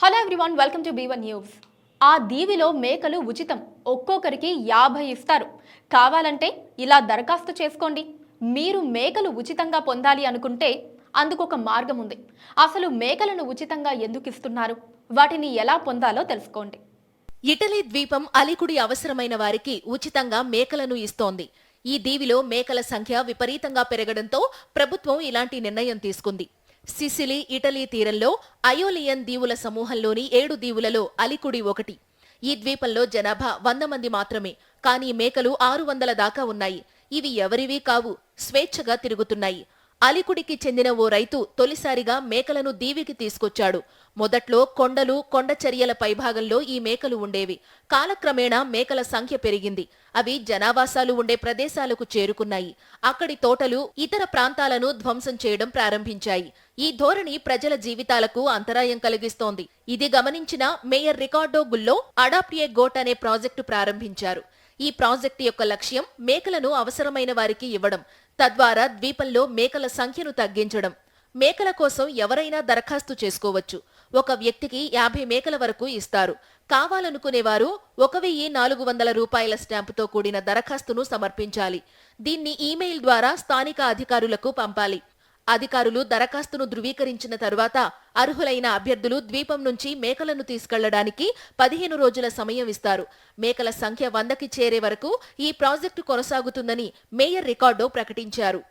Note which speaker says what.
Speaker 1: Hello everyone welcome to B one news ఆ దీవిలో మేకలు ఉచితం. ఒక్కొక్కరికి యాభై ఇస్తారు. కావాలంటే ఇలా దరఖాస్తు చేసుకోండి. మీరు మేకలు ఉచితంగా పొందాలి అనుకుంటే అందుకు ఒక మార్గం ఉంది. అసలు మేకలను ఉచితంగా ఎందుకు ఇస్తున్నారు? వాటిని ఎలా పొందాలో తెలుసుకోండి.
Speaker 2: ఇటలీ ద్వీపం అలికుడి అవసరమైన వారికి ఉచితంగా మేకలను ఇస్తోంది. ఈ దీవిలో మేకల సంఖ్య విపరీతంగా పెరగడంతో ప్రభుత్వం ఇలాంటి నిర్ణయం తీసుకుంది. సిసిలి ఇటలీ తీరంలో అయోలియన్ దీవుల సమూహంలోని ఏడు దీవులలో అలికుడి ఒకటి. ఈ ద్వీపంలో జనాభా వంద మంది మాత్రమే కానీ మేకలు ఆరు వందల దాకా ఉన్నాయి. ఇవి ఎవరివీ కావు స్వేచ్ఛగా తిరుగుతున్నాయి. అలికుడికి చెందిన ఓ రైతు తొలిసారిగా మేకలను దీవికి తీసుకొచ్చాడు. మొదట్లో కొండలు కొండచర్యల పైభాగంలో ఈ మేకలు ఉండేవి. కాలక్రమేణా మేకల సంఖ్య పెరిగింది. అవి జనావాసాలు ఉండే ప్రదేశాలకు చేరుకున్నాయి. అక్కడి తోటలు ఇతర ప్రాంతాలను ధ్వంసం చేయడం ప్రారంభించాయి. ఈ ధోరణి ప్రజల జీవితాలకు అంతరాయం కలిగిస్తోంది. ఇది గమనించిన mayor Ricardo Gullo adopt goat అనే ప్రాజెక్టు ప్రారంభించారు. ఈ ప్రాజెక్టు యొక్క లక్ష్యం మేకలను అవసరమైన వారికి ఇవ్వడం తద్వారా ద్వీపంలో మేకల సంఖ్యను తగ్గించడం. మేకల కోసం ఎవరైనా దరఖాస్తు చేసుకోవచ్చు. ఒక వ్యక్తికి యాభై మేకల వరకు ఇస్తారు. కావాలనుకునేవారు ఒక వెయ్యి నాలుగు వందల రూపాయల స్టాంపుతో కూడిన దరఖాస్తును సమర్పించాలి. దీన్ని ఈమెయిల్ ద్వారా స్థానిక అధికారులకు పంపాలి. అధికారులు దరఖాస్తును ధృవీకరించిన తరువాత అర్హులైన అభ్యర్థులు ద్వీపం నుంచి మేకలను తీసుకెళ్ళడానికి పదిహేను రోజుల సమయం ఇస్తారు. మేకల సంఖ్య వందకి చేరే వరకు ఈ ప్రాజెక్టు కొనసాగుతుందని మేయర్ రికార్డో ప్రకటించారు.